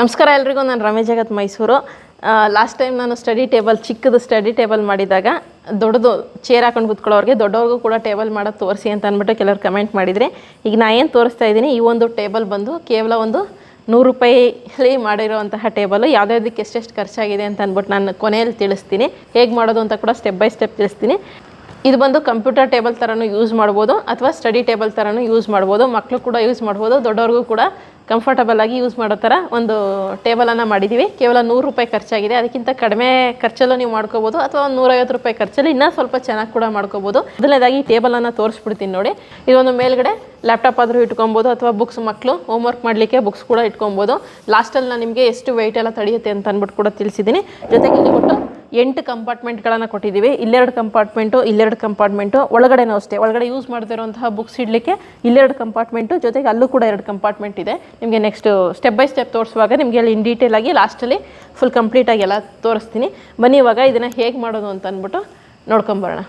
ನಮಸ್ಕಾರ ಎಲ್ರಿಗೂ, ನಾನು ರಮೇಶ್ ಜಗತ್ ಮೈಸೂರು. ಲಾಸ್ಟ್ ಟೈಮ್ ನಾನು ಸ್ಟಡಿ ಟೇಬಲ್ ಚಿಕ್ಕದು ಸ್ಟಡಿ ಟೇಬಲ್ ಮಾಡಿದಾಗ ದೊಡ್ಡದು ಚೇರ್ ಹಾಕೊಂಡು ಕೂತ್ಕೊಳ್ಳೋರಿಗೆ ದೊಡ್ಡವ್ರಿಗೂ ಕೂಡ ಟೇಬಲ್ ಮಾಡೋದು ತೋರಿಸಿ ಅಂತ ಅಂದ್ಬಿಟ್ಟು ಕೆಲವರು ಕಮೆಂಟ್ ಮಾಡಿದರೆ, ಈಗ ನಾ ಏನು ತೋರಿಸ್ತಾ ಇದ್ದೀನಿ, ಈ ಒಂದು ಟೇಬಲ್ ಬಂದು ಕೇವಲ ಒಂದು ನೂರು ರೂಪಾಯಿಲಿ ಮಾಡಿರೋವಂತಹ ಟೇಬಲು ಯಾವುದ್ಯಾವ್ದಕ್ಕೆ ಎಷ್ಟೆಷ್ಟು ಖರ್ಚಾಗಿದೆ ಅಂತ ಅಂದ್ಬಿಟ್ಟು ನಾನು ಕೊನೆಯಲ್ಲಿ ತಿಳಿಸ್ತೀನಿ. ಹೇಗೆ ಮಾಡೋದು ಅಂತ ಕೂಡ ಸ್ಟೆಪ್ ಬೈ ಸ್ಟೆಪ್ ತಿಳಿಸ್ತೀನಿ. ಇದು ಬಂದು ಕಂಪ್ಯೂಟರ್ ಟೇಬಲ್ ಥರನೂ ಯೂಸ್ ಮಾಡ್ಬೋದು, ಅಥವಾ ಸ್ಟಡಿ ಟೇಬಲ್ ಥರನೂ ಯೂಸ್ ಮಾಡ್ಬೋದು ಮಕ್ಕಳು ಕೂಡ ಯೂಸ್ ಮಾಡ್ಬೋದು, ದೊಡ್ಡವ್ರಿಗೂ ಕೂಡ ಕಂಫರ್ಟಬಲ್ ಆಗಿ ಯೂಸ್ ಮಾಡೋ ಥರ ಒಂದು ಟೇಬಲನ್ನು ಮಾಡಿದ್ದೀವಿ ಕೇವಲ ನೂರು ರೂಪಾಯಿ ಖರ್ಚಾಗಿದೆ. ಅದಕ್ಕಿಂತ ಕಡಿಮೆ ಖರ್ಚಲ್ಲೂ ನೀವು ಮಾಡ್ಕೋಬೋದು. ಅಥವಾ ಒಂದು ನೂರೈವತ್ತು ರೂಪಾಯಿ ಖರ್ಚಲ್ಲಿ ಇನ್ನೂ ಸ್ವಲ್ಪ ಚೆನ್ನಾಗಿ ಕೂಡ ಮಾಡ್ಕೋಬೋದು. ಮೊದಲನೇದಾಗಿ ಟೇಬಲನ್ನು ತೋರಿಸ್ಬಿಡ್ತೀನಿ ನೋಡಿ. ಇದೊಂದು ಮೇಲ್ಗಡೆ ಲ್ಯಾಪ್ಟಾಪ್ ಆದರೂ ಇಟ್ಕೊಬೋದು, ಅಥವಾ ಬುಕ್ಸ್ ಮಕ್ಕಳು ಹೋಮ್ವರ್ಕ್ ಮಾಡಲಿಕ್ಕೆ ಬುಕ್ಸ್ ಕೂಡ ಇಟ್ಕೊಬೋದು. ಲಾಸ್ಟಲ್ಲಿ ನಾನು ನಿಮಗೆ ಎಷ್ಟು ವೆಯ್ಟ್ ಎಲ್ಲ ತಡೆಯುತ್ತೆ ಅಂತ ಅಂದ್ಬಿಟ್ಟು ಕೂಡ ತಿಳಿಸಿದ್ದೀನಿ ಜೊತೆಗೆ ಇಲ್ಲಿ ಒಟ್ಟು ಎಂಟು ಕಂಪಾರ್ಟ್ಮೆಂಟ್ಗಳನ್ನು ಕೊಟ್ಟಿದ್ದೀವಿ. ಇಲ್ಲೆರಡು ಕಂಪಾರ್ಟ್ಮೆಂಟು ಇಲ್ಲೆರಡು ಕಂಪಾರ್ಟ್ಮೆಂಟು, ಒಳಗಡೆನೂ ಅಷ್ಟೇ. ಒಳಗಡೆ ಯೂಸ್ ಮಾಡ್ತಿರೋಂತಹ ಬುಕ್ಸ್ ಇಡಲಿಕ್ಕೆ ಇಲ್ಲೆರಡು ಕಂಪಾರ್ಟ್ಮೆಂಟು, ಜೊತೆಗೆ ಅಲ್ಲೂ ಕೂಡ ಎರಡು ಕಂಪಾರ್ಟ್ಮೆಂಟ್ ಇದೆ. ನಿಮಗೆ ನೆಕ್ಸ್ಟ್ ಸ್ಟೆಪ್ ಬೈ ಸ್ಟೆಪ್ ತೋರಿಸುವಾಗ ನಿಮಗೆ ಅಲ್ಲಿ ಇನ್ ಡೀಟೇಲ್ ಆಗಿ ಲಾಸ್ಟಲ್ಲಿ ಫುಲ್ ಕಂಪ್ಲೀಟಾಗಿ ಎಲ್ಲ ತೋರಿಸ್ತೀನಿ. ಬನ್ನಿ ಇವಾಗ ಇದನ್ನು ಹೇಗೆ ಮಾಡೋದು ಅಂತ ಅಂದ್ಬಿಟ್ಟು ನೋಡ್ಕೊಂಬರೋಣ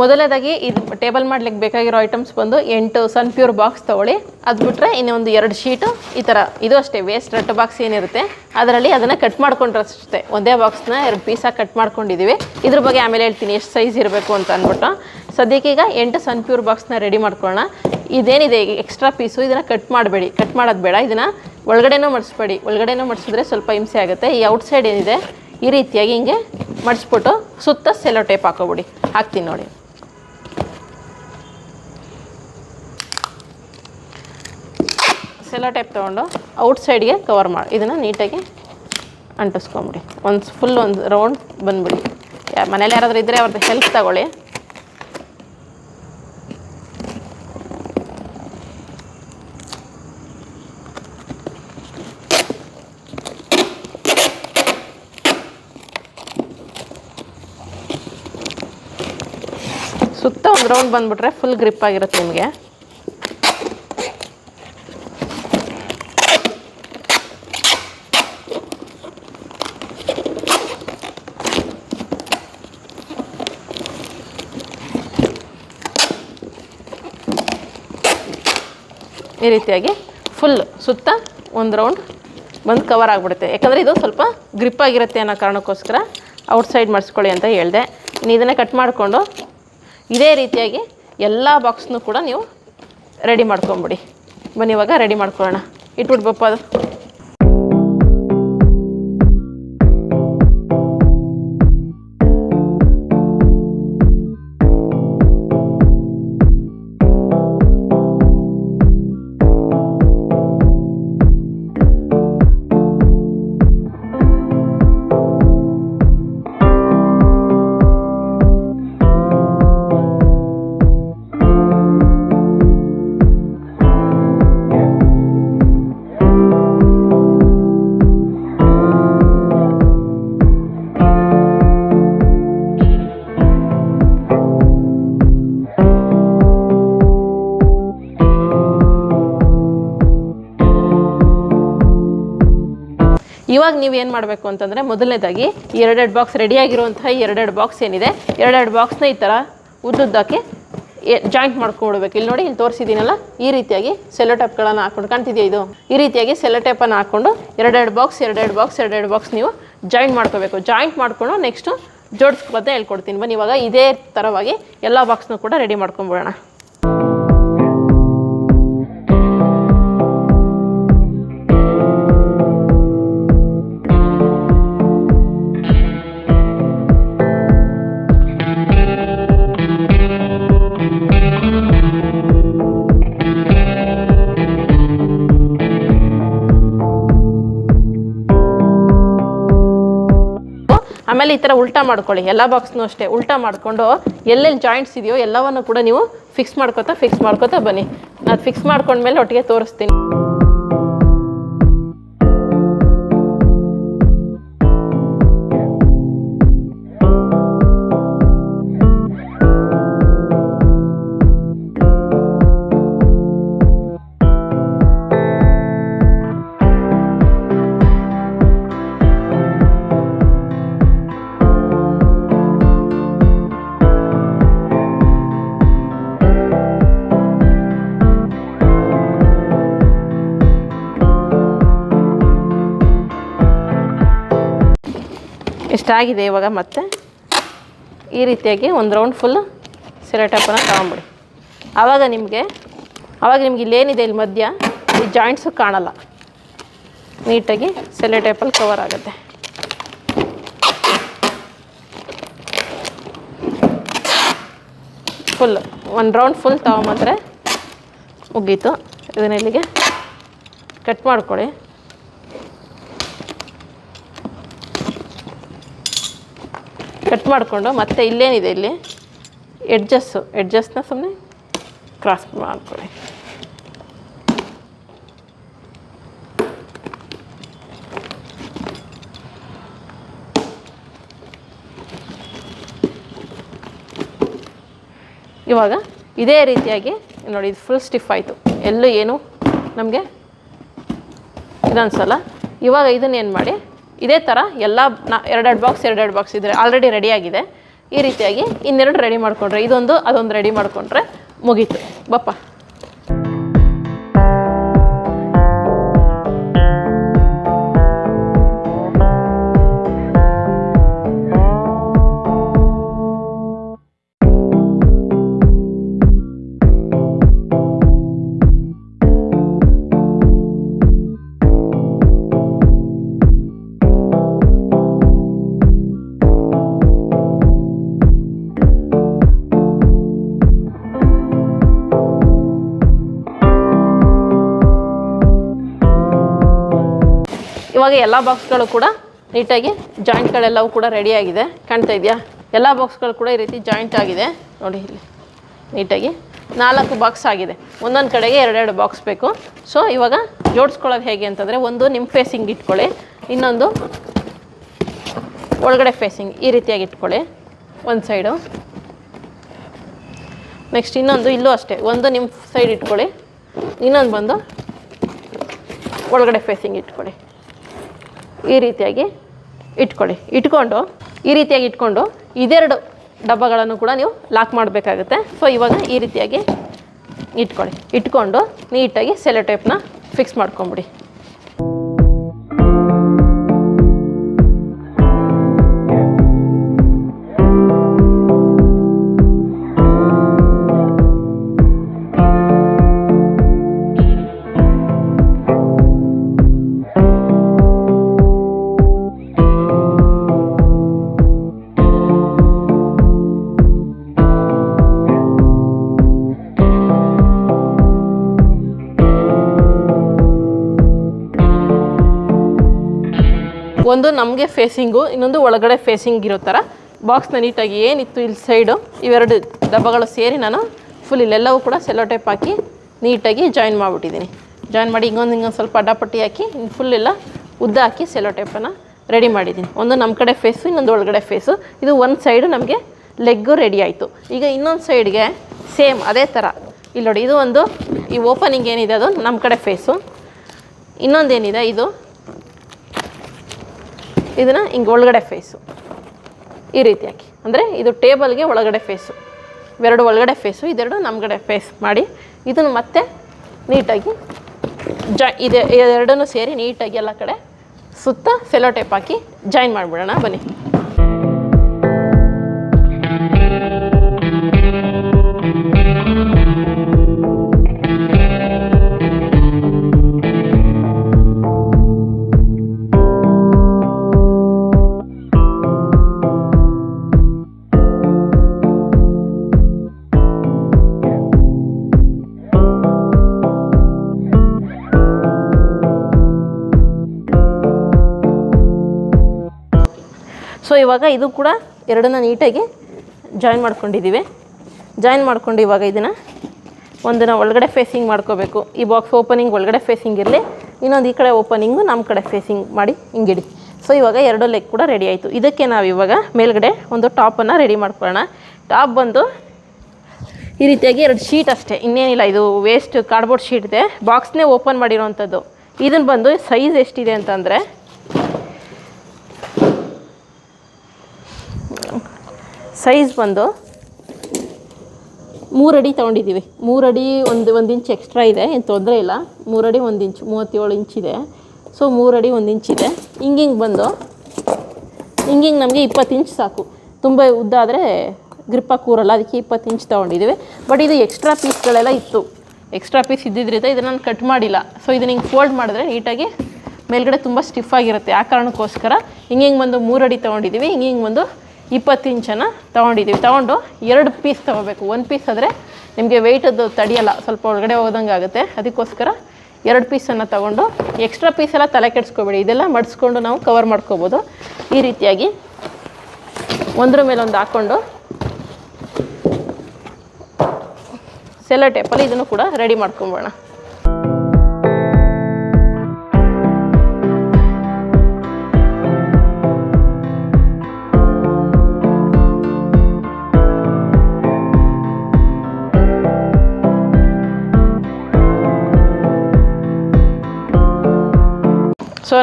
ಮೊದಲನೇದಾಗಿ ಇದು ಟೇಬಲ್ ಮಾಡ್ಲಿಕ್ಕೆ ಬೇಕಾಗಿರೋ ಐಟಮ್ಸ್ ಬಂದು ಎಂಟು ಸನ್ ಪ್ಯೂರ್ ಬಾಕ್ಸ್ ತೊಗೊಳ್ಳಿ. ಅದು ಬಿಟ್ಟರೆ ಇನ್ನೊಂದು ಎರಡು ಶೀಟು, ಈ ಥರ ಇದು ಅಷ್ಟೇ ವೇಸ್ಟ್ ರಟ್ಟು ಬಾಕ್ಸ್ ಏನಿರುತ್ತೆ. ಅದರಲ್ಲಿ ಅದನ್ನು ಕಟ್ ಮಾಡ್ಕೊಂಡ್ರೆ ಅಷ್ಟೇ ಒಂದೇ ಬಾಕ್ಸ್ನ ಎರಡು ಪೀಸಾಗಿ ಕಟ್ ಮಾಡ್ಕೊಂಡಿದ್ದೀವಿ ಇದ್ರ ಬಗ್ಗೆ ಆಮೇಲೆ ಹೇಳ್ತೀನಿ, ಎಷ್ಟು ಸೈಜ್ ಇರಬೇಕು ಅಂತ ಅಂದ್ಬಿಟ್ಟು. ಈಗ ಎಂಟು ಸನ್ ಪ್ಯೂರ್ ಬಾಕ್ಸ್ನ ರೆಡಿ ಮಾಡ್ಕೊಳ್ಳೋಣ. ಇದೇನಿದೆ ಎಕ್ಸ್ಟ್ರಾ ಪೀಸು ಇದನ್ನು ಕಟ್ ಮಾಡಬೇಡಿ. ಕಟ್ ಮಾಡೋದು ಬೇಡ. ಇದನ್ನು ಒಳಗಡೆನೂ ಮಡಿಸ್ಬೇಡಿ. ಒಳಗಡೆನೂ ಮಡಿಸಿದ್ರೆ ಸ್ವಲ್ಪ ಹಿಂಸೆ ಆಗುತ್ತೆ. ಈ ಔಟ್ಸೈಡ್ ಏನಿದೆ, ಈ ರೀತಿಯಾಗಿ ಹಿಂಗೆ ಮಡಿಸ್ಬಿಟ್ಟು ಸುತ್ತ ಸೆಲೋ ಟೇಪ್ ಹಾಕೋಬಿಡಿ. ಹಾಕ್ತೀನಿ ನೋಡಿ. ಸೆಲೋ ಟೈಪ್ ತೊಗೊಂಡು ಔಟ್ ಸೈಡ್ಗೆ ಕವರ್ ಮಾಡಿ ಇದನ್ನು ನೀಟಾಗಿ ಅಂಟಿಸ್ಕೊಂಬಿಡಿ ಒಂದು ಫುಲ್ ಒಂದು ರೌಂಡ್ ಬಂದ್ಬಿಡಿ ಯಾ ಮನೇಲಿ ಯಾರಾದರೂ ಇದ್ದರೆ ಅವ್ರದ್ದು ಹೆಲ್ಪ್ ತಗೊಳ್ಳಿ ಸುತ್ತ ಒಂದು ರೌಂಡ್ ಬಂದ್ಬಿಟ್ರೆ ಫುಲ್ ಗ್ರಿಪ್ ಆಗಿರುತ್ತೆ ನಿಮಗೆ ಈ ರೀತಿಯಾಗಿ ಫುಲ್ ಸುತ್ತ ಒಂದು ರೌಂಡ್ ಬಂದು ಕವರ್ ಆಗಿಬಿಡುತ್ತೆ. ಯಾಕಂದರೆ ಇದು ಸ್ವಲ್ಪ ಗ್ರಿಪ್ ಆಗಿರುತ್ತೆ ಅನ್ನೋ ಕಾರಣಕ್ಕೋಸ್ಕರ ಔಟ್ಸೈಡ್ ಮಾಡಿಸ್ಕೊಳ್ಳಿ ಅಂತ ಹೇಳಿದೆ. ಇನ್ನು ಇದನ್ನೇ ಕಟ್ ಮಾಡಿಕೊಂಡು ಇದೇ ರೀತಿಯಾಗಿ ಎಲ್ಲ ಬಾಕ್ಸ್ನೂ ಕೂಡ ನೀವು ರೆಡಿ ಮಾಡ್ಕೊಂಬಿಡಿ. ಬನ್ನಿ ಇವಾಗ ರೆಡಿ ಮಾಡ್ಕೊಳ್ಳೋಣ. ಇಟ್ಬಿಡ್ಬಪ್ಪ ಅದು. ಇವಾಗ ನೀವು ಏನು ಮಾಡಬೇಕು ಅಂತಂದರೆ ಮೊದಲನೇದಾಗಿ ಎರಡೆರಡು ಬಾಕ್ಸ್ ರೆಡಿಯಾಗಿರುವಂತಹ ಎರಡೆರಡು ಬಾಕ್ಸ್ ಏನಿದೆ, ಎರಡೆರಡು ಬಾಕ್ಸ್ನ ಈ ಥರ ಉದ್ದುದ್ದಕ್ಕೆ ಜಾಯಿಂಟ್ ಮಾಡ್ಕೊಂಡ್ಬಿಡ್ಬೇಕು ಇಲ್ಲಿ ನೋಡಿ, ಇಲ್ಲಿ ತೋರಿಸಿದ್ದೀನಲ್ಲ, ಈ ರೀತಿಯಾಗಿ ಸೆಲ್ಲೋ ಟೈಪ್ಗಳನ್ನು ಹಾಕೊಂಡು ಕಾಣ್ತಿದ್ಯಾ ಇದು? ಈ ರೀತಿಯಾಗಿ ಸೆಲ್ಲೋ ಟೈಪನ್ನು ಹಾಕ್ಕೊಂಡು ಎರಡೆರಡು ಬಾಕ್ಸ್ ಎರಡೆರಡು ಬಾಕ್ಸ್ ಎರಡೆರಡು ಬಾಕ್ಸ್ ನೀವು ಜಾಯಿಂಟ್ ಮಾಡ್ಕೋಬೇಕು. ಜಾಯಿಂಟ್ ಮಾಡ್ಕೊಂಡು ನೆಕ್ಸ್ಟು ಜೋಡಿಸ್ಕೊಳತ್ತೆ ಹೇಳ್ಕೊಡ್ತೀನಿ. ಬನ್ನಿ, ಇವಾಗ ಇದೇ ಥರವಾಗಿ ಎಲ್ಲ ಬಾಕ್ಸ್ನೂ ಕೂಡ ರೆಡಿ ಮಾಡ್ಕೊಂಬಿಡೋಣ ಆಮೇಲೆ ಈ ಥರ ಉಲ್ಟಾ ಮಾಡ್ಕೊಳ್ಳಿ. ಎಲ್ಲ ಬಾಕ್ಸ್ನೂ ಅಷ್ಟೇ. ಉಲ್ಟಾ ಮಾಡಿಕೊಂಡು ಎಲ್ಲೆಲ್ಲಿ ಜಾಯಿಂಟ್ಸ್ ಇದೆಯೋ ಎಲ್ಲವನ್ನು ಕೂಡ ನೀವು ಫಿಕ್ಸ್ ಮಾಡ್ಕೊತಾ ಫಿಕ್ಸ್ ಮಾಡ್ಕೊತಾ ಬನ್ನಿ. ನಾನು ಫಿಕ್ಸ್ ಮಾಡ್ಕೊಂಡ್ಮೇಲೆ ಒಟ್ಟಿಗೆ ತೋರಿಸ್ತೀನಿ. ಇಷ್ಟಾಗಿದೆ ಇವಾಗ ಮತ್ತೆ ಈ ರೀತಿಯಾಗಿ ಒಂದು ರೌಂಡ್ ಫುಲ್ ಸೆಲೆಟಪ್ಪನ್ನು ತಗೊಂಬಿಡಿ. ಆವಾಗ ನಿಮಗೆ ಆವಾಗ ನಿಮ್ಗೆ ಇಲ್ಲೇನಿದೆ ಇಲ್ಲಿ ಮಧ್ಯ, ಈ ಜಾಯಿಂಟ್ಸು ಕಾಣಲ್ಲ. ನೀಟಾಗಿ ಸೆಲೆ ಟೈಪಲ್ಲಿ ಕವರ್ ಆಗುತ್ತೆ. ಫುಲ್ ಒಂದು ರೌಂಡ್ ಫುಲ್ ತಗೊಂಬಂದರೆ ಮುಗೀತು. ಇದನ್ನ ಇಲ್ಲಿಗೆ ಕಟ್ ಮಾಡ್ಕೊಳ್ಳಿ. ಕಟ್ ಮಾಡಿಕೊಂಡು ಮತ್ತೆ ಇಲ್ಲೇನಿದೆ ಇಲ್ಲಿ. ಎಡ್ಜಸ್ಸು ಎಡ್ಜಸ್ನ ಸುಮ್ಮನೆ ಕ್ರಾಸ್ ಮಾಡ್ಕೊಳ್ಳಿ. ಇವಾಗ ಇದೇ ರೀತಿಯಾಗಿ ನೋಡಿ, ಇದು ಫುಲ್ ಸ್ಟಿಫ್ ಆಯಿತು. ಎಲ್ಲೂ ಏನು ನಮಗೆ ಇದನ್ಸಲ್ಲ ಇವಾಗ ಇದನ್ನೇನು ಮಾಡಿ ಇದೇ ಥರ ಎಲ್ಲ ನಾ ಎರಡೆರಡು ಬಾಕ್ಸ್ ಎರಡೆರಡು ಬಾಕ್ಸ್ ಇದ್ದರೆ ಆಲ್ರೆಡಿ ರೆಡಿಯಾಗಿದೆ ಈ ರೀತಿಯಾಗಿ ಇನ್ನೆರಡು ರೆಡಿ ಮಾಡಿಕೊಂಡ್ರೆ, ಇದೊಂದು, ಅದೊಂದು ರೆಡಿ ಮಾಡಿಕೊಂಡ್ರೆ ಮುಗೀತು. ಬಪ್ಪ. ಇವಾಗ ಎಲ್ಲ ಬಾಕ್ಸ್ಗಳು ಕೂಡ ನೀಟಾಗಿ ಜಾಯಿಂಟ್ಗಳೆಲ್ಲವೂ ಕೂಡ ರೆಡಿಯಾಗಿದೆ ಕಾಣ್ತಾ ಇದೆಯಾ? ಎಲ್ಲ ಬಾಕ್ಸ್ಗಳು ಕೂಡ ಈ ರೀತಿ ಜಾಯಿಂಟ್ ಆಗಿದೆ. ನೋಡಿ ಇಲ್ಲಿ ನೀಟಾಗಿ ನಾಲ್ಕು ಬಾಕ್ಸ್ ಆಗಿದೆ. ಒಂದೊಂದು ಕಡೆಗೆ ಎರಡೆರಡು ಬಾಕ್ಸ್ ಬೇಕು. ಸೊ ಇವಾಗ ಜೋಡಿಸ್ಕೊಳ್ಳೋದು ಹೇಗೆ ಅಂತಂದರೆ ಒಂದು ನಿಮ್ಮ ಫೇಸಿಂಗ್ ಇಟ್ಕೊಳ್ಳಿ, ಇನ್ನೊಂದು ಒಳಗಡೆ ಫೇಸಿಂಗ್ ಈ ರೀತಿಯಾಗಿ ಇಟ್ಕೊಳ್ಳಿ. ಒಂದು ಸೈಡು ನೆಕ್ಸ್ಟ್ ಇನ್ನೊಂದು ಇಲ್ಲೂ ಅಷ್ಟೇ, ಒಂದು ನಿಮ್ಮ ಸೈಡ್ ಇಟ್ಕೊಳ್ಳಿ, ಇನ್ನೊಂದು ಬಂದು ಒಳಗಡೆ ಫೇಸಿಂಗ್ ಇಟ್ಕೊಳ್ಳಿ. ಈ ರೀತಿಯಾಗಿ ಇಟ್ಕೊಳ್ಳಿ. ಇಟ್ಕೊಂಡು, ಈ ರೀತಿಯಾಗಿ ಇಟ್ಕೊಂಡು ಇದೆರಡು ಡಬ್ಬಗಳನ್ನು ಕೂಡ ನೀವು ಲಾಕ್ ಮಾಡಬೇಕಾಗುತ್ತೆ. ಸೊ ಇವಾಗ ಈ ರೀತಿಯಾಗಿ ಇಟ್ಕೊಳ್ಳಿ. ಇಟ್ಕೊಂಡು ನೀಟಾಗಿ ಸೆಲೆ ಟೈಪ್ನ ಫಿಕ್ಸ್ ಮಾಡ್ಕೊಂಬಿಡಿ. ಒಂದು ನಮಗೆ ಫೇಸಿಂಗು ಇನ್ನೊಂದು ಒಳಗಡೆ ಫೇಸಿಂಗ್ ಇರೋ ಥರ ಬಾಕ್ಸ್ನ ನೀಟಾಗಿ ಏನಿತ್ತು ಇಲ್ಲಿ ಸೈಡು ಇವೆರಡು ಡಬ್ಬಗಳು ಸೇರಿ ನಾನು ಫುಲ್ ಇಲ್ಲೆಲ್ಲವೂ ಕೂಡ ಸೆಲ್ಲೋ ಟೈಪ್ ಹಾಕಿ ನೀಟಾಗಿ ಜಾಯಿನ್ ಮಾಡಿಬಿಟ್ಟಿದ್ದೀನಿ. ಜಾಯಿನ್ ಮಾಡಿ ಹಿಂಗೊಂದು ಹಿಂಗೊಂದು ಸ್ವಲ್ಪ ಅಡ್ಡಪಟ್ಟಿ ಹಾಕಿ ಫುಲ್ ಎಲ್ಲ ಉದ್ದ ಹಾಕಿ ಸೆಲ್ಲೋ ಟೈಪನ್ನು ರೆಡಿ ಮಾಡಿದ್ದೀನಿ. ಒಂದು ನಮ್ಮ ಕಡೆ ಫೇಸು ಇನ್ನೊಂದು ಒಳಗಡೆ ಫೇಸು ಇದು ಒಂದು ಸೈಡು ನಮಗೆ ಲೆಗ್ಗು ರೆಡಿ ಆಯಿತು. ಈಗ ಇನ್ನೊಂದು ಸೈಡ್ಗೆ ಸೇಮ್ ಅದೇ ಥರ ಇಲ್ಲಿ ನೋಡಿ, ಇದು ಒಂದು ಈ ಓಪನಿಂಗ್ ಏನಿದೆ ಅದು ನಮ್ಮ ಕಡೆ ಫೇಸು ಇನ್ನೊಂದೇನಿದೆ ಇದು? ಇದನ್ನು ಹಿಂಗೆ ಒಳಗಡೆ ಫೇಸು ಈ ರೀತಿಯಾಗಿ. ಅಂದರೆ ಇದು ಟೇಬಲ್ಗೆ ಒಳಗಡೆ ಫೇಸು ಇವೆರಡು ಒಳಗಡೆ ಫೇಸು ಇದೆರಡು ನಮ್ಗಡೆ ಫೇಸ್ ಮಾಡಿ ಇದನ್ನು ಮತ್ತೆ ನೀಟಾಗಿ ಜಾ ಇದೆ ಎರಡನ್ನೂ ಸೇರಿ ನೀಟಾಗಿ ಎಲ್ಲ ಕಡೆ ಸುತ್ತ ಸೆಲೋ ಟೇಪ್ ಹಾಕಿ ಜಾಯಿನ್ ಮಾಡಿಬಿಡೋಣ, ಬನ್ನಿ. ಇವಾಗ ಇದು ಕೂಡ ಎರಡನ್ನ ನೀಟಾಗಿ ಜಾಯಿನ್ ಮಾಡ್ಕೊಂಡಿದ್ದೀವಿ. ಜಾಯಿನ್ ಮಾಡ್ಕೊಂಡು ಇವಾಗ ಇದನ್ನು ಒಂದನ್ನ ಒಳಗಡೆ ಫೇಸಿಂಗ್ ಮಾಡ್ಕೋಬೇಕು. ಈ ಬಾಕ್ಸ್ ಓಪನಿಂಗ್ ಒಳಗಡೆ ಫೇಸಿಂಗ್ ಇರಲಿ, ಇನ್ನೊಂದು ಈ ಕಡೆ ಓಪನಿಂಗು ನಮ್ಮ ಕಡೆ ಫೇಸಿಂಗ್ ಮಾಡಿ ಹಿಂಗಿಡಿ ಸೊ ಇವಾಗ ಎರಡು ಲೆಗ್ ಕೂಡ ರೆಡಿ ಆಯಿತು. ಇದಕ್ಕೆ ನಾವು ಇವಾಗ ಮೇಲ್ಗಡೆ ಒಂದು ಟಾಪನ್ನು ರೆಡಿ ಮಾಡ್ಕೊಳ್ಳೋಣ. ಟಾಪ್ ಬಂದು ಈ ರೀತಿಯಾಗಿ ಎರಡು ಶೀಟ್ ಅಷ್ಟೇ. ಇನ್ನೇನಿಲ್ಲ, ಇದು ವೇಸ್ಟ್ ಕಾರ್ಡ್ಬೋರ್ಡ್ ಶೀಟ್ ಇದೆ. ಬಾಕ್ಸ್ನೇ ಓಪನ್ ಮಾಡಿರೋವಂಥದ್ದು ಇದನ್ನು ಬಂದು ಸೈಜ್ ಎಷ್ಟಿದೆ ಅಂತಂದರೆ ಸೈಜ್ ಬಂದು ಮೂರಡಿ ತೊಗೊಂಡಿದ್ದೀವಿ. ಮೂರಡಿ ಒಂದು ಒಂದು ಇಂಚ್ ಎಕ್ಸ್ಟ್ರಾ ಇದೆ, ಏನು ತೊಂದರೆ ಇಲ್ಲ. ಮೂರಡಿ ಒಂದು ಇಂಚ್, ಮೂವತ್ತೇಳು ಇಂಚ್ ಇದೆ. ಸೊ, ಮೂರಡಿ ಒಂದು ಇಂಚ್ ಇದೆ. ಹಿಂಗಿಂಗೆ ಹಿಂಗೆ ಬಂದು ಹಿಂಗಿಂಗೆ ಹಿಂಗೆ ನಮಗೆ ಇಪ್ಪತ್ತು ಇಂಚ್ ಸಾಕು. ತುಂಬ ಉದ್ದ ಆದರೆ ಗ್ರಿಪ್ಪಾಗಿ ಕೂರಲ್ಲ, ಅದಕ್ಕೆ ಇಪ್ಪತ್ತು ಇಂಚ್ ತೊಗೊಂಡಿದ್ದೀವಿ. ಬಟ್ ಇದು ಎಕ್ಸ್ಟ್ರಾ ಪೀಸ್ಗಳೆಲ್ಲ ಇತ್ತು. ಎಕ್ಸ್ಟ್ರಾ ಪೀಸ್ ಇದ್ದಿದ್ದರಿಂದ ಇದನ್ನು ನಾನು ಕಟ್ ಮಾಡಿಲ್ಲ. ಸೊ, ಇದನ್ನ ಹಿಂಗೆ ಫೋಲ್ಡ್ ಮಾಡಿದ್ರೆ ನೀಟಾಗಿ ಮೇಲ್ಗಡೆ ತುಂಬ ಸ್ಟಿಫ್ ಆಗಿರುತ್ತೆ. ಆ ಕಾರಣಕ್ಕೋಸ್ಕರ ಹಿಂಗೆ ಹಿಂಗೆ ಬಂದು ಮೂರಡಿ ತೊಗೊಂಡಿದ್ದೀವಿ. ಹಿಂಗೆ ಹಿಂಗೆ ಬಂದು ಇಪ್ಪತ್ತು ಇಂಚನ್ನು ತೊಗೊಂಡಿದ್ದೀವಿ. ತೊಗೊಂಡು ಎರಡು ಪೀಸ್ ತೊಗೋಬೇಕು. ಒಂದು ಪೀಸ್ ಆದರೆ ನಿಮಗೆ ವೆಯ್ಟದ್ದು ತಡೆಯಲ್ಲ, ಸ್ವಲ್ಪ ಒಳಗಡೆ ಹೋದಂಗೆ ಆಗುತ್ತೆ. ಅದಕ್ಕೋಸ್ಕರ ಎರಡು ಪೀಸನ್ನು ತೊಗೊಂಡು ಎಕ್ಸ್ಟ್ರಾ ಪೀಸೆಲ್ಲ ತಲೆ ಕೆಡಿಸ್ಕೋಬೇಡಿ. ಇದೆಲ್ಲ ಮಡಿಸ್ಕೊಂಡು ನಾವು ಕವರ್ ಮಾಡ್ಕೋಬೋದು. ಈ ರೀತಿಯಾಗಿ ಒಂದ್ರ ಮೇಲೆ ಒಂದು ಹಾಕ್ಕೊಂಡು ಸೆಲ್ಲ ಟೇಪಲ್ಲಿ ಇದನ್ನು ಕೂಡ ರೆಡಿ ಮಾಡ್ಕೊಂಬೋಣ.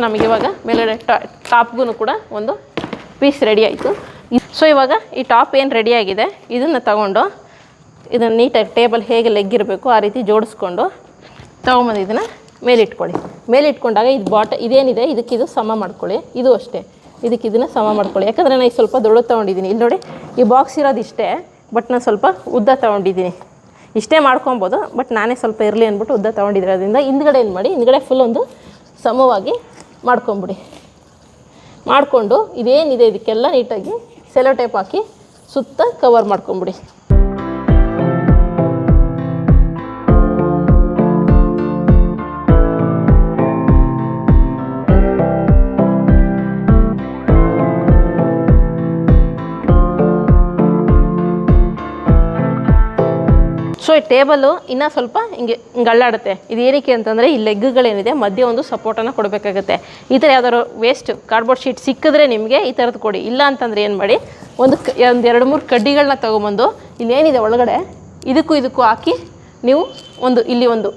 ನಮಗೆ ಇವಾಗ ಮೇಲ್ಗಡೆ ಟಾಪ್ಗೂ ಕೂಡ ಒಂದು ಪೀಸ್ ರೆಡಿ ಆಯಿತು. ಸೊ ಇವಾಗ ಈ ಟಾಪ್ ಏನು ರೆಡಿಯಾಗಿದೆ ಇದನ್ನು ತಗೊಂಡು ಇದನ್ನು ನೀಟಾಗಿ ಟೇಬಲ್ ಹೇಗೆ ಲೆಗ್ಗಿರಬೇಕು ಆ ರೀತಿ ಜೋಡಿಸ್ಕೊಂಡು ತೊಗೊಂಬಂದು ಇದನ್ನು ಮೇಲಿಟ್ಕೊಳ್ಳಿ. ಮೇಲಿಟ್ಕೊಂಡಾಗ ಇದು ಬಾಟ ಇದೇನಿದೆ, ಇದಕ್ಕೆ ಇದು ಸಮ ಮಾಡ್ಕೊಳ್ಳಿ. ಇದು ಅಷ್ಟೇ. ಇದಕ್ಕೆ ಇದನ್ನು ಸಮ ಮಾಡ್ಕೊಳ್ಳಿ. ಯಾಕಂದರೆ ನಾನು ಸ್ವಲ್ಪ ದೊಡ್ಡ ತೊಗೊಂಡಿದ್ದೀನಿ. ಇಲ್ಲಿ ನೋಡಿ, ಈ ಬಾಕ್ಸ್ ಇರೋದು ಇಷ್ಟೇ ಬಟ್ ನಾನು ಸ್ವಲ್ಪ ಉದ್ದ ತೊಗೊಂಡಿದ್ದೀನಿ. ಇಷ್ಟೇ ಮಾಡ್ಕೊಬೋದು ಬಟ್ ನಾನೇ ಸ್ವಲ್ಪ ಇರಲಿ ಅಂದ್ಬಿಟ್ಟು ಉದ್ದ ತೊಗೊಂಡಿರೋದ್ರಿಂದ ಹಿಂದ್ಗಡೆ ಏನು ಮಾಡಿ, ಹಿಂದ್ಗಡೆ ಫುಲ್ ಒಂದು ಸಮವಾಗಿ ಮಾಡ್ಕೊಂಬಿಡಿ. ಮಾಡಿಕೊಂಡು ಇದೇನಿದೆ ಇದಕ್ಕೆಲ್ಲ ನೀಟಾಗಿ ಸೆಲೋ ಟೇಪ್ ಹಾಕಿ ಸುತ್ತ ಕವರ್ ಮಾಡ್ಕೊಂಬಿಡಿ. ಟೇಬಲು ಇನ್ನೂ ಸ್ವಲ್ಪ ಹಿಂಗೆ ಹಿಂಗೆ ಅಳ್ಳಾಡುತ್ತೆ ಇದು ಏನಕ್ಕೆ ಅಂತಂದರೆ ಈ ಲೆಗ್ಗುಗಳೇನಿದೆ, ಮಧ್ಯೆ ಒಂದು ಸಪೋರ್ಟನ್ನು ಕೊಡಬೇಕಾಗುತ್ತೆ. ಈ ಥರ ಯಾವ್ದಾದ್ರು ವೇಸ್ಟ್ ಕಾರ್ಡ್ಬೋರ್ಡ್ ಶೀಟ್ ಸಿಕ್ಕಿದ್ರೆ ನಿಮಗೆ ಈ ಥರದ್ದು ಕೊಡಿ. ಇಲ್ಲ ಅಂತಂದರೆ ಏನು ಮಾಡಿ, ಒಂದು ಒಂದು ಎರಡು ಮೂರು ಕಡ್ಡಿಗಳನ್ನ ತೊಗೊಂಬಂದು ಇಲ್ಲೇನಿದೆ ಒಳಗಡೆ, ಇದಕ್ಕೂ ಇದಕ್ಕೂ ಹಾಕಿ ನೀವು ಒಂದು ಇಲ್ಲಿ ಒಂದು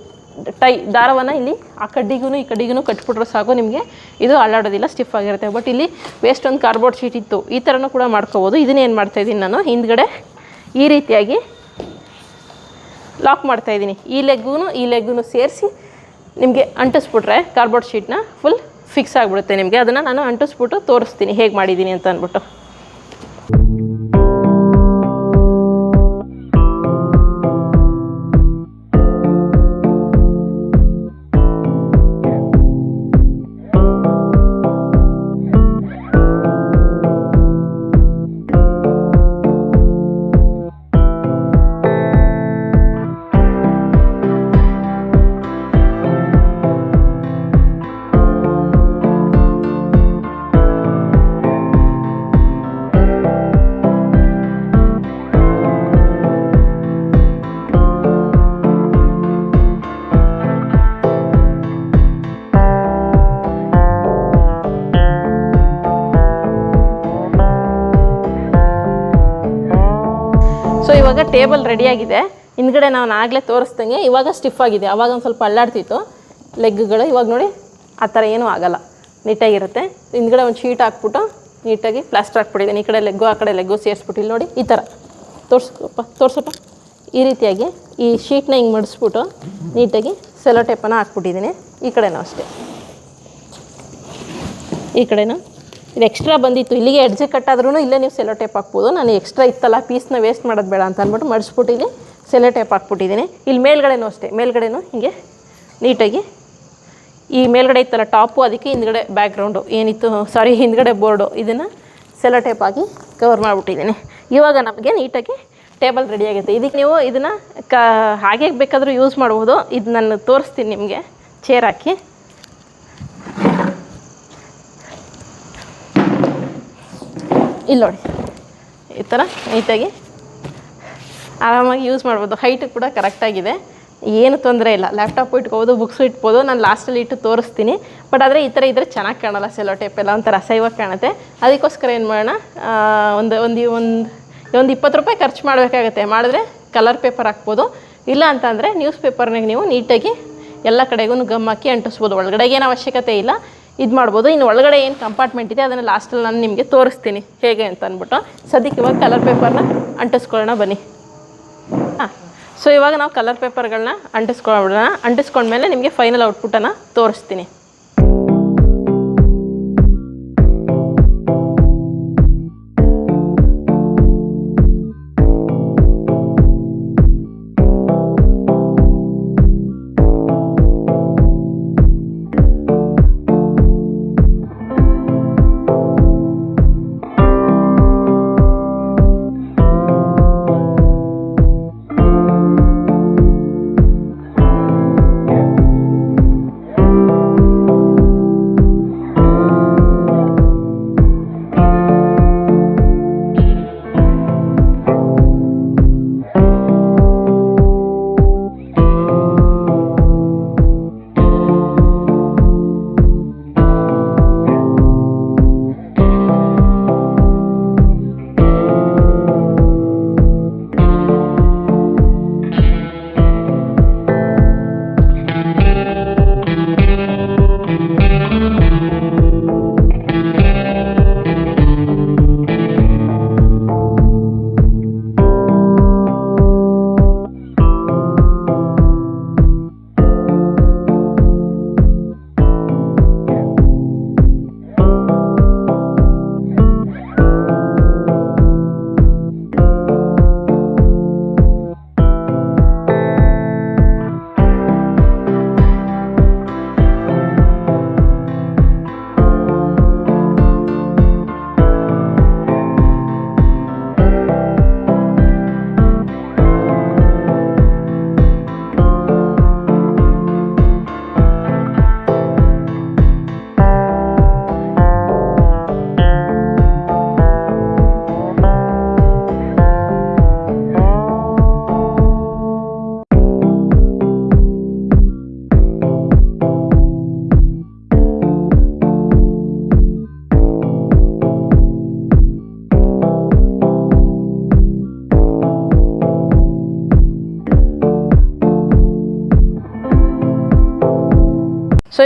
ಟೈ, ದಾರವನ್ನು ಇಲ್ಲಿ ಆ ಕಡ್ಡಿಗೂ ಈ ಕಡ್ಡಿಗೂ ಕಟ್ಬಿಟ್ರೆ ಸಾಕು ನಿಮಗೆ ಇದು ಅಳ್ಳಾಡೋದಿಲ್ಲ ಸ್ಟಿಫ್ ಆಗಿರುತ್ತೆ. ಬಟ್ ಇಲ್ಲಿ ವೇಸ್ಟ್ ಒಂದು ಕಾರ್ಡ್ಬೋರ್ಡ್ ಶೀಟ್ ಇತ್ತು. ಈ ಥರನೂ ಕೂಡ ಮಾಡ್ಕೋಬೋದು. ಇದನ್ನೇನು ಮಾಡ್ತಾಯಿದ್ದೀನಿ ನಾನು? ಹಿಂದ್ಗಡೆ ಈ ರೀತಿಯಾಗಿ ಲಾಕ್ ಮಾಡ್ತಾ ಇದ್ದೀನಿ. ಈ ಲೆಗ್ಗೂ ಈ ಲೆಗ್ಗೂ ಸೇರಿಸಿ ನಿಮಗೆ ಅಂಟಿಸ್ಬಿಟ್ರೆ ಕಾರ್ಬೋರ್ಡ್ ಶೀಟ್ನ ಫುಲ್ ಫಿಕ್ಸ್ ಆಗಿಬಿಡುತ್ತೆ ನಿಮಗೆ. ಅದನ್ನು ನಾನು ಅಂಟಿಸ್ಬಿಟ್ಟು ತೋರಿಸ್ತೀನಿ ಹೇಗೆ ಮಾಡಿದ್ದೀನಿ ಅಂತ ಅಂದ್ಬಿಟ್ಟು. ಟೇಬಲ್ ರೆಡಿಯಾಗಿದೆ ಹಿಂದ್ಗಡೆ ನಾವು ಆಗಲೇ ತೋರಿಸ್ದಂಗೆ ಇವಾಗ ಸ್ಟಿಫ್ ಆಗಿದೆ. ಅವಾಗ ಒಂದು ಸ್ವಲ್ಪ ಅಲ್ಲಾಡ್ತಿತ್ತು. ಲೆಗ್ಗಳು ಇವಾಗ ನೋಡಿ ಆ ಥರ ಏನೂ ಆಗೋಲ್ಲ. ನೀಟಾಗಿರುತ್ತೆ. ಹಿಂದ್ಗಡೆ ಒಂದು ಶೀಟ್ ಹಾಕ್ಬಿಟ್ಟು ನೀಟಾಗಿ ಪ್ಲಾಸ್ಟರ್ ಹಾಕ್ಬಿಟ್ಟಿದ್ದೀನಿ. ಈ ಕಡೆ ಲೆಗ್ಗು ಆ ಕಡೆ ಲೆಗ್ಗು ಸೇರಿಸ್ಬಿಟ್ಟಿಲ್ಲ ನೋಡಿ, ಈ ಥರ. ತೋರಿಸ್ಕೊಪ್ಪ, ತೋರಿಸಪ್ಪ. ಈ ರೀತಿಯಾಗಿ ಈ ಶೀಟ್ನ ಹಿಂಗೆ ಮಡಿಸ್ಬಿಟ್ಟು ನೀಟಾಗಿ ಸೆಲೋ ಟೇಪನ್ನು ಹಾಕ್ಬಿಟ್ಟಿದ್ದೀನಿ. ಈ ಕಡೆನೂ ಅಷ್ಟೇ. ಈ ಕಡೆನೂ ಇದು ಎಕ್ಸ್ಟ್ರಾ ಬಂದಿತ್ತು. ಇಲ್ಲಿಗೆ ಎಡ್ಜೆ ಕಟ್ಟಾದ್ರೂ ಇಲ್ಲೇ ನೀವು ಸೆಲೋ ಟೇಪ್ ಹಾಕ್ಬೋದು. ನಾನು ಎಕ್ಸ್ಟ್ರಾ ಇತ್ತಲ್ಲ ಪೀಸ್ನ ವೇಸ್ಟ್ ಮಾಡೋದು ಬೇಡ ಅಂತ ಅಂದ್ಬಿಟ್ಟು ಮಡಿಸ್ಬಿಟ್ಟು ಇಲ್ಲಿ ಸೆಲೋ ಟೇಪ್ ಹಾಕ್ಬಿಟ್ಟಿದ್ದೀನಿ. ಇಲ್ಲಿ ಮೇಲ್ಗಡೆನೂ ಅಷ್ಟೇ, ಮೇಲ್ಗಡೆನೂ ಹೀಗೆ ನೀಟಾಗಿ. ಈ ಮೇಲ್ಗಡೆ ಇತ್ತಲ್ಲ ಟಾಪು ಅದಕ್ಕೆ ಹಿಂದ್ಗಡೆ ಬ್ಯಾಕ್ಗ್ರೌಂಡು ಏನಿತ್ತು? ಸಾರಿ ಹಿಂದ್ಗಡೆ ಬೋರ್ಡು ಇದನ್ನು ಸೆಲೋ ಟೇಪ್ ಹಾಕಿ ಕವರ್ ಮಾಡಿಬಿಟ್ಟಿದ್ದೀನಿ. ಇವಾಗ ನಮಗೆ ನೀಟಾಗಿ ಟೇಬಲ್ ರೆಡಿ ಆಗುತ್ತೆ ಇದಕ್ಕೆ ನೀವು ಇದನ್ನು ಕ ಹಾಗೆ ಬೇಕಾದರೂ ಯೂಸ್ ಮಾಡ್ಬೋದು. ಇದು ನಾನು ತೋರಿಸ್ತೀನಿ ನಿಮಗೆ. ಚೇರ್ ಹಾಕಿ. ಇಲ್ಲಿ ನೋಡಿ. ಈ ಥರ ನೀಟಾಗಿ ಆರಾಮಾಗಿ ಯೂಸ್ ಮಾಡ್ಬೋದು. ಹೈಟ್ ಕೂಡ ಕರೆಕ್ಟಾಗಿದೆ ಏನು ತೊಂದರೆ ಇಲ್ಲ. ಲ್ಯಾಪ್ಟಾಪು ಇಟ್ಕೋಬೋದು ಬುಕ್ಸು ಇಟ್ಬೋದು. ನಾನು ಲಾಸ್ಟಲ್ಲಿ ಇಟ್ಟು ತೋರಿಸ್ತೀನಿ. ಬಟ್ ಆದರೆ ಈ ಥರ ಇದ್ದರೆ ಚೆನ್ನಾಗಿ ಕಾಣಲ್ಲ ಸೆಲೋ ಟೇಪ್ ಎಲ್ಲ. ಒಂಥರ ಅಸಹ್ಯವಾಗಿ ಕಾಣುತ್ತೆ. ಅದಕ್ಕೋಸ್ಕರ ಏನು ಮಾಡೋಣ? ಒಂದು ಒಂದು ಒಂದು ಒಂದು ಇಪ್ಪತ್ತು ರೂಪಾಯಿ ಖರ್ಚು ಮಾಡಬೇಕಾಗತ್ತೆ. ಮಾಡಿದ್ರೆ ಕಲರ್ ಪೇಪರ್ ಹಾಕ್ಬೋದು. ಇಲ್ಲ ಅಂತಂದರೆ ನ್ಯೂಸ್ ಪೇಪರ್ನಾಗ ನೀವು ನೀಟಾಗಿ ಎಲ್ಲ ಕಡೆಗೂ ಗಮ್ ಹಾಕಿ ಅಂಟಿಸ್ಬೋದು. ಒಳಗಡೆಗೇನು ಅವಶ್ಯಕತೆ ಇಲ್ಲ. ಇದು ಮಾಡ್ಬೋದು. ಇನ್ನು ಒಳಗಡೆ ಏನು ಕಂಪಾರ್ಟ್ಮೆಂಟ್ ಇದೆ, ಅದನ್ನು ಲಾಸ್ಟಲ್ಲಿ ನಾನು ನಿಮಗೆ ತೋರಿಸ್ತೀನಿ. ಹೇಗೆ ಅಂತ ಅಂದ್ಬಿಟ್ಟು. ಸದ್ಯಕ್ಕೆ ಇವಾಗ ಕಲರ್ ಪೇಪರ್ನ ಅಂಟಿಸ್ಕೊಳ್ಳೋಣ ಬನ್ನಿ. ಹಾಂ. ಸೊ ಇವಾಗ ನಾವು ಕಲರ್ ಪೇಪರ್ಗಳನ್ನ ಅಂಟಿಸ್ಕೊಬಿಡೋಣ ಅಂಟಿಸ್ಕೊಂಡ್ಮೇಲೆ ನಿಮಗೆ ಫೈನಲ್ ಔಟ್ಪುಟನ್ನು ತೋರಿಸ್ತೀನಿ.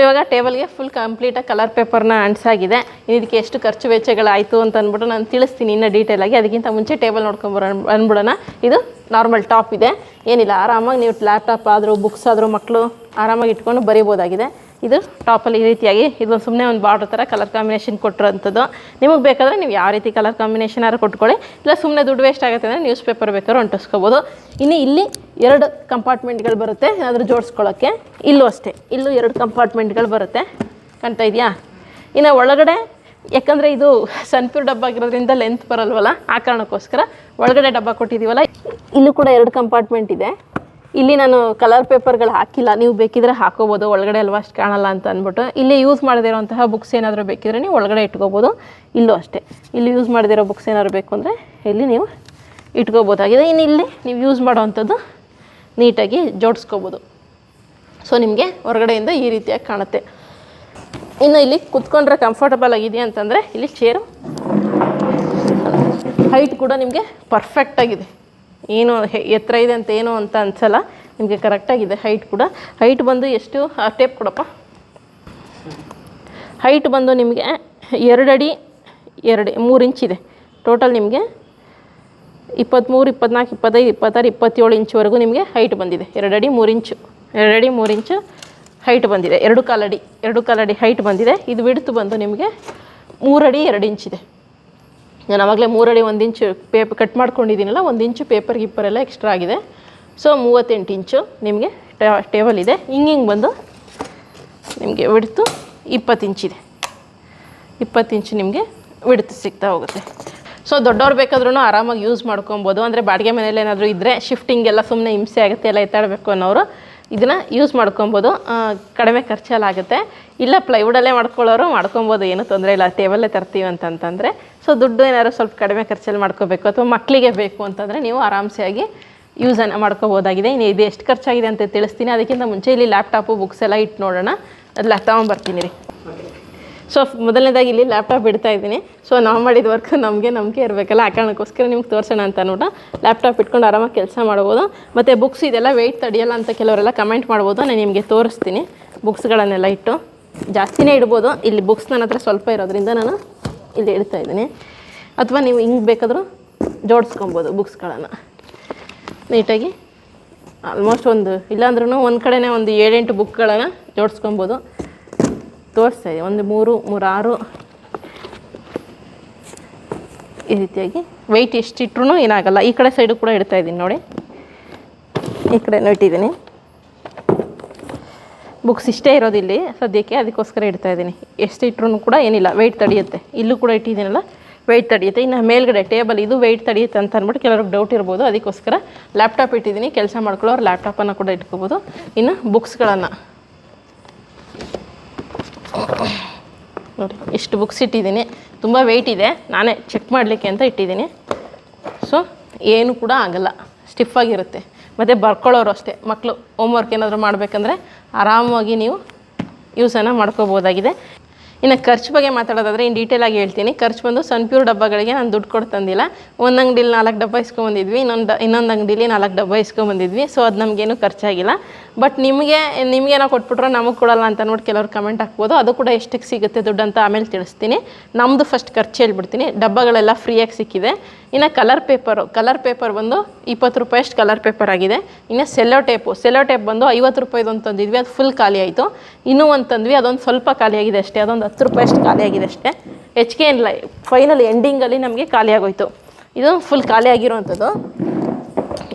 ಇವಾಗ ಟೇಬಲ್ಗೆ ಫುಲ್ ಕಂಪ್ಲೀಟಾಗಿ ಕಲರ್ ಪೇಪರ್ನ ಅಂಟಿಸಾಗಿದೆ ಇದಕ್ಕೆ ಎಷ್ಟು ಖರ್ಚು ವೆಚ್ಚಗಳಾಯಿತು ಅಂತ ಅಂದ್ಬಿಟ್ಟು ನಾನು ತಿಳಿಸ್ತೀನಿ ಇನ್ನೂ ಡೀಟೇಲಾಗಿ ಅದಕ್ಕಿಂತ ಮುಂಚೆ ಟೇಬಲ್ ನೋಡ್ಕೊಂಬರ ಅಂದ್ಬಿಡೋಣ ಇದು ನಾರ್ಮಲ್ ಟಾಪ್ ಇದೆ. ಏನಿಲ್ಲ, ಆರಾಮಾಗಿ ನೀವು ಲ್ಯಾಪ್ಟಾಪ್ ಆದರೂ ಬುಕ್ಸ್ ಆದರೂ ಮಕ್ಕಳು ಆರಾಮಾಗಿ ಇಟ್ಕೊಂಡು ಬರೀಬೋದಾಗಿದೆ. ಇದು ಟಾಪಲ್ಲಿ ಈ ರೀತಿಯಾಗಿ ಇದೊಂದು ಸುಮ್ಮನೆ ಒಂದು ಬಾರ್ಡರ್ ಥರ ಕಲರ್ ಕಾಂಬಿನೇಷನ್ ಕೊಟ್ಟಿರೋಂಥದ್ದು ನಿಮಗೆ ಬೇಕಾದರೆ ನೀವು ಯಾವ ರೀತಿ ಕಲರ್ ಕಾಂಬಿನೇಷನ್ ಆದ್ರೂ ಕೊಟ್ಕೊಳ್ಳಿ. ಇಲ್ಲ ಸುಮ್ಮನೆ ದುಡ್ಡು ವೇಸ್ಟ್ ಆಗುತ್ತೆ ಅಂದರೆ ನ್ಯೂಸ್ ಪೇಪರ್ ಬೇಕಾದ್ರೂ ಅಂಟಿಸ್ಕೋಬೋದು ಇನ್ನು ಇಲ್ಲಿ ಎರಡು ಕಂಪಾರ್ಟ್ಮೆಂಟ್ಗಳು ಬರುತ್ತೆ, ಏನಾದರೂ ಜೋಡಿಸ್ಕೊಳ್ಳೋಕ್ಕೆ. ಇಲ್ಲೂ ಅಷ್ಟೇ, ಇಲ್ಲೂ ಎರಡು ಕಂಪಾರ್ಟ್ಮೆಂಟ್ಗಳು ಬರುತ್ತೆ. ಕಾಣ್ತಾ ಇದೆಯಾ? ಇನ್ನು ಒಳಗಡೆ, ಯಾಕಂದರೆ ಇದು ಸನ್ಪ್ಯೂರ್ ಡಬ್ಬ ಆಗಿರೋದ್ರಿಂದ ಲೆಂತ್ ಬರಲ್ವಲ್ಲ, ಆ ಕಾರಣಕ್ಕೋಸ್ಕರ ಒಳಗಡೆ ಡಬ್ಬ ಕೊಟ್ಟಿದ್ದೀವಲ್ಲ, ಇಲ್ಲೂ ಕೂಡ ಎರಡು ಕಂಪಾರ್ಟ್ಮೆಂಟ್ ಇದೆ. ಇಲ್ಲಿ ನಾನು ಕಲರ್ ಪೇಪರ್ಗಳು ಹಾಕಿಲ್ಲ. ನೀವು ಬೇಕಿದ್ರೆ ಹಾಕೋಬೋದು. ಒಳಗಡೆ ಅಲ್ವಾ ಅಷ್ಟು ಕಾಣಲ್ಲ ಅಂತ ಅಂದ್ಬಿಟ್ಟು. ಇಲ್ಲಿ ಯೂಸ್ ಮಾಡದಿರೋಂತಹ ಬುಕ್ಸ್ ಏನಾದರೂ ಬೇಕಿದ್ರೆ ನೀವು ಒಳಗಡೆ ಇಟ್ಕೋಬೋದು. ಇಲ್ಲೂ ಅಷ್ಟೇ. ಇಲ್ಲಿ ಯೂಸ್ ಮಾಡದಿರೋ ಬುಕ್ಸ್ ಏನಾದ್ರು ಬೇಕು ಅಂದರೆ ಇಲ್ಲಿ ನೀವು ಇಟ್ಕೋಬೋದಾಗಿದೆ. ಇನ್ನು ಇಲ್ಲಿ ನೀವು ಯೂಸ್ ಮಾಡೋವಂಥದ್ದು ನೀಟಾಗಿ ಜೋಡಿಸ್ಕೋಬೋದು. ಸೊ ನಿಮಗೆ ಹೊರಗಡೆಯಿಂದ ಈ ರೀತಿಯಾಗಿ ಕಾಣುತ್ತೆ. ಇನ್ನು ಇಲ್ಲಿ ಕುತ್ಕೊಂಡ್ರೆ ಕಂಫರ್ಟಬಲ್ ಆಗಿದೆಯಾ ಅಂತಂದರೆ ಇಲ್ಲಿ ಚೇರು ಹೈಟ್ ಕೂಡ ನಿಮಗೆ ಪರ್ಫೆಕ್ಟಾಗಿದೆ ಏನು ಎತ್ತರ ಇದೆ ಅಂತ ಏನು ಅಂತ ಅನ್ಸಲ್ಲ. ನಿಮಗೆ ಕರೆಕ್ಟಾಗಿದೆ ಹೈಟ್ ಕೂಡ. ಹೈಟ್ ಬಂದು ಎಷ್ಟು? ಟೇಪ್ ಕೊಡಪ್ಪ. ಹೈಟ್ ಬಂದು ನಿಮಗೆ ಎರಡು ಅಡಿ, ಎರಡು, ಮೂರು ಇಂಚ್ ಇದೆ. ಟೋಟಲ್ ನಿಮಗೆ ಇಪ್ಪತ್ತ್ಮೂರು ಇಪ್ಪತ್ನಾಲ್ಕು, ಇಪ್ಪತ್ತೈದು, ಇಪ್ಪತ್ತಾರು, ಇಪ್ಪತ್ತೇಳು ಇಂಚ್ವರೆಗೂ ನಿಮಗೆ ಹೈಟ್ ಬಂದಿದೆ. ಎರಡು ಅಡಿ, ಮೂರು ಇಂಚು ಎರಡು ಅಡಿ, ಮೂರು ಇಂಚು ಹೈಟ್ ಬಂದಿದೆ. ಎರಡು ಕಾಲಡಿ ಎರಡು ಕಾಲಡಿ ಹೈಟ್ ಬಂದಿದೆ. ಇದು ಬಿಡ್ತು ಬಂದು ನಿಮಗೆ ಮೂರಡಿ ಎರಡು ಇಂಚಿದೆ ನಾನು ಆವಾಗಲೇ ಮೂರಡಿ ಒಂದು ಇಂಚು ಪೇಪ್ ಕಟ್ ಮಾಡ್ಕೊಂಡಿದ್ದೀನಲ್ಲ ಒಂದು ಇಂಚು ಪೇಪರ್ ಗಿಪ್ಪರ್ ಎಲ್ಲ ಎಕ್ಸ್ಟ್ರಾ ಆಗಿದೆ. ಸೊ ಮೂವತ್ತೆಂಟು ಇಂಚು ನಿಮಗೆ ಟೇಬಲ್ ಇದೆ. ಹಿಂಗೆ ಹಿಂಗೆ ಬಂದು ನಿಮಗೆ ಬಿಡ್ತು ಇಪ್ಪತ್ತು ಇಂಚಿದೆ ಇಪ್ಪತ್ತು ಇಂಚು ನಿಮಗೆ ವಿಡ್ತು ಸಿಗ್ತಾ ಹೋಗುತ್ತೆ. ಸೊ ದೊಡ್ಡವ್ರು ಬೇಕಾದ್ರೂ ಆರಾಮಾಗಿ ಯೂಸ್ ಮಾಡ್ಕೊಬೋದು. ಅಂದರೆ ಬಾಡಿಗೆ ಮನೇಲಿ ಏನಾದರೂ ಇದ್ದರೆ ಶಿಫ್ಟಿಂಗ್ ಎಲ್ಲ ಸುಮ್ಮನೆ ಹಿಂಸೆ ಆಗುತ್ತೆ, ಎಲ್ಲ ಎತ್ತಾಡಬೇಕು ಅನ್ನೋರು ಇದನ್ನು ಯೂಸ್ ಮಾಡ್ಕೊಬೋದು. ಕಡಿಮೆ ಖರ್ಚಲ್ಲಾಗುತ್ತೆ ಇಲ್ಲ ಪ್ಲೈವುಡಲ್ಲೇ ಮಾಡ್ಕೊಳ್ಳೋರು ಮಾಡ್ಕೊಬೋದು. ಏನೂ ತೊಂದರೆ ಇಲ್ಲ. ಟೇಬಲ್ಲೇ ತರ್ತೀವಿ ಅಂತಂತಂದರೆ ಸೊ ದುಡ್ಡು ಏನಾದ್ರು ಸ್ವಲ್ಪ ಕಡಿಮೆ ಖರ್ಚಲ್ಲಿ ಮಾಡ್ಕೋಬೇಕು ಅಥವಾ ಮಕ್ಕಳಿಗೆ ಬೇಕು ಅಂತಂದರೆ ನೀವು ಆರಾಮ್ಸೆ ಆಗಿ ಯೂಸನ್ನು ಮಾಡ್ಕೋಬೋದಾಗಿದೆ. ಇನ್ನು ಇದು ಎಷ್ಟು ಖರ್ಚಾಗಿದೆ ಅಂತ ತಿಳಿಸ್ತೀನಿ. ಅದಕ್ಕಿಂತ ಮುಂಚೆ ಇಲ್ಲಿ ಲ್ಯಾಪ್ಟಾಪು ಬುಕ್ಸ್ ಎಲ್ಲ ಇಟ್ಟು ನೋಡೋಣ. ಅದು ಲ್ಯಾಪ್ ತೊಗೊಂಬರ್ತೀನಿ ರೀ. ಸೊ ಮೊದಲನೇದಾಗಿ ಇಲ್ಲಿ ಲ್ಯಾಪ್ಟಾಪ್ ಇಡ್ತಾ ಇದ್ದೀನಿ. ಸೊ ನಾವು ಮಾಡಿದ ವರ್ಕ್ ನಮಗೆ ನಂಬಿಕೆ ಇರಬೇಕಲ್ಲ, ಆ ಕಾರಣಕ್ಕೋಸ್ಕರ ನಿಮ್ಗೆ ತೋರಿಸೋಣ ಅಂತ ನೋಡ ಲ್ಯಾಪ್ಟಾಪ್ ಇಟ್ಕೊಂಡು ಆರಾಮಾಗಿ ಕೆಲಸ ಮಾಡ್ಬೋದು. ಮತ್ತು ಬುಕ್ಸ್ ಇದೆಲ್ಲ ವೆಯ್ಟ್ ತಡಿಯಲ್ಲ ಅಂತ ಕೆಲವರೆಲ್ಲ ಕಮೆಂಟ್ ಮಾಡ್ಬೋದು. ನಾನು ನಿಮಗೆ ತೋರಿಸ್ತೀನಿ. ಬುಕ್ಸ್ಗಳನ್ನೆಲ್ಲ ಇಟ್ಟು ಜಾಸ್ತಿನೇ ಇಡ್ಬೋದು. ಇಲ್ಲಿ ಬುಕ್ಸ್ ನನ್ನ ಹತ್ರ ಸ್ವಲ್ಪ ಇರೋದ್ರಿಂದ ನಾನು ಇಲ್ಲಿ ಇಡ್ತಾ ಇದ್ದೀನಿ. ಅಥವಾ ನೀವು ಹಿಂಗೆ ಬೇಕಾದರೂ ಜೋಡಿಸ್ಕೊಬೋದು ಬುಕ್ಸ್ಗಳನ್ನು. ನೀಟಾಗಿ ಆಲ್ಮೋಸ್ಟ್ ಒಂದು ಇಲ್ಲಾಂದ್ರೂ ಒಂದು ಕಡೆನೇ ಒಂದು ಏಳೆಂಟು ಬುಕ್ಗಳನ್ನು ಜೋಡಿಸ್ಕೊಬೋದು. ತೋರಿಸ್ತಾ ಇದೆ ಒಂದು ಮೂರು ಮೂರಾರು ಈ ರೀತಿಯಾಗಿ ವೆಯ್ಟ್ ಎಷ್ಟಿಟ್ರೂ ಏನಾಗಲ್ಲ. ಈ ಕಡೆ ಸೈಡು ಕೂಡ ಇಡ್ತಾ ಇದ್ದೀನಿ ನೋಡಿ. ಈ ಕಡೆನೂ ಇಟ್ಟಿದ್ದೀನಿ ಬುಕ್ಸ್ ಇಷ್ಟೇ ಇರೋದು ಇಲ್ಲಿ ಸದ್ಯಕ್ಕೆ ಅದಕ್ಕೋಸ್ಕರ ಇಡ್ತಾ ಇದ್ದೀನಿ. ಎಷ್ಟು ಇಟ್ರೂ ಕೂಡ ಏನಿಲ್ಲ. ವೆಯ್ಟ್ ತಡೆಯುತ್ತೆ. ಇಲ್ಲೂ ಕೂಡ ಇಟ್ಟಿದ್ದೀನಲ್ಲ ವೆಯ್ಟ್ ತಡೆಯುತ್ತೆ. ಇನ್ನು ಮೇಲ್ಗಡೆ ಟೇಬಲ್ ಇದು ವೆಯ್ಟ್ ತಡೆಯುತ್ತೆ ಅಂತ ಅಂದ್ಬಿಟ್ಟು ಕೆಲವ್ರಿಗೆ ಡೌಟ್ ಇರ್ಬೋದು. ಅದಕ್ಕೋಸ್ಕರ ಲ್ಯಾಪ್ಟಾಪ್ ಇಟ್ಟಿದ್ದೀನಿ. ಕೆಲಸ ಮಾಡ್ಕೊಳ್ಳೋರು ಲ್ಯಾಪ್ಟಾಪನ್ನು ಕೂಡ ಇಟ್ಕೋಬೋದು. ಇನ್ನು ಬುಕ್ಸ್ಗಳನ್ನು ನೋಡಿ ಇಷ್ಟು ಬುಕ್ಸ್ ಇಟ್ಟಿದ್ದೀನಿ. ತುಂಬ ವೆಯ್ಟ್ ಇದೆ. ನಾನೇ ಚೆಕ್ ಮಾಡಲಿಕ್ಕೆ ಅಂತ ಇಟ್ಟಿದ್ದೀನಿ. ಸೊ ಏನು ಕೂಡ ಆಗಲ್ಲ. ಸ್ಟಿಫ್ ಆಗಿರುತ್ತೆ. ಮತ್ತು ಬರ್ಕೊಳ್ಳೋರು ಅಷ್ಟೇ. ಮಕ್ಕಳು ಹೋಮ್ವರ್ಕ್ ಏನಾದರೂ ಮಾಡಬೇಕಂದ್ರೆ ಆರಾಮಾಗಿ ನೀವು ಯೂಸನ್ನು ಮಾಡ್ಕೋಬೋದಾಗಿದೆ. ಇನ್ನು ಖರ್ಚು ಬಗ್ಗೆ ಮಾತಾಡೋದಾದ್ರೆ ಇನ್ನು ಡೀಟೇಲಾಗಿ ಹೇಳ್ತೀನಿ. ಖರ್ಚು ಬಂದು ಸನ್ಪ್ಯೂರ್ ಡಬ್ಬಗಳಿಗೆ ನಾನು ದುಡ್ಡು ಕೊಡ್ತಂದಿಲ್ಲ. ತಂದಿಲ್ಲ ಒಂದು ಅಂಗಡಿಲಿ ನಾಲ್ಕು ಡಬ್ಬ ಇಸ್ಕೊಂಬಂದಿದ್ವಿ, ಇನ್ನೊಂದು ಇನ್ನೊಂದು ಅಂಗಡಿಲಿ ನಾಲ್ಕು ಡಬ್ಬ ಇಸ್ಕೊಂಬಂದಿದ್ವಿ. ಸೊ ಅದು ನಮಗೇನು ಖರ್ಚಾಗಿಲ್ಲ. ಬಟ್ ನಿಮಗೆ, ನಿಮಗೇನೋ ಕೊಟ್ಬಿಟ್ರೆ ನಮಗೆ ಕೊಡಲ್ಲ ಅಂತ ನೋಡಿ ಕೆಲವರು ಕಮೆಂಟ್ ಹಾಕ್ಬೋದು. ಅದು ಕೂಡ ಎಷ್ಟಕ್ಕೆ ಸಿಗುತ್ತೆ ದುಡ್ಡು ಅಂತ ಆಮೇಲೆ ತಿಳಿಸ್ತೀನಿ. ನಮ್ಮದು ಫಸ್ಟ್ ಖರ್ಚು ಹೇಳ್ಬಿಡ್ತೀನಿ. ಡಬ್ಬಗಳೆಲ್ಲ ಫ್ರೀಯಾಗಿ ಸಿಕ್ಕಿದೆ. ಇನ್ನು ಕಲರ್ ಪೇಪರು ಕಲರ್ ಪೇಪರ್ ಬಂದು ಇಪ್ಪತ್ತು ರೂಪಾಯಿ ಅಷ್ಟು ಕಲರ್ ಪೇಪರ್ ಆಗಿದೆ. ಇನ್ನು ಸೆಲ್ಲೋ ಟೇಪು ಸೆಲ್ಲೋ ಟೇಪ್ ಬಂದು ಐವತ್ತು ರೂಪಾಯಿದು ಒಂದು ತಂದಿದ್ವಿ. ಅದು ಫುಲ್ ಖಾಲಿ ಆಯಿತು. ಇನ್ನೂ ಅಂತಂದ್ವಿ ತಂದ್ವಿ, ಅದೊಂದು ಸ್ವಲ್ಪ ಖಾಲಿಯಾಗಿದೆ ಅಷ್ಟೇ, ಅದೊಂದು ಹತ್ತು ರೂಪಾಯಿ ಅಷ್ಟು ಖಾಲಿಯಾಗಿದೆ ಅಷ್ಟೇ. ಹೆಚ್ಚಿಗೆ ಏನಿಲ್ಲ ಫೈನಲ್ ಎಂಡಿಂಗಲ್ಲಿ ನಮಗೆ ಖಾಲಿಯಾಗೋಯ್ತು ಇದು ಫುಲ್ ಖಾಲಿ ಆಗಿರೋವಂಥದ್ದು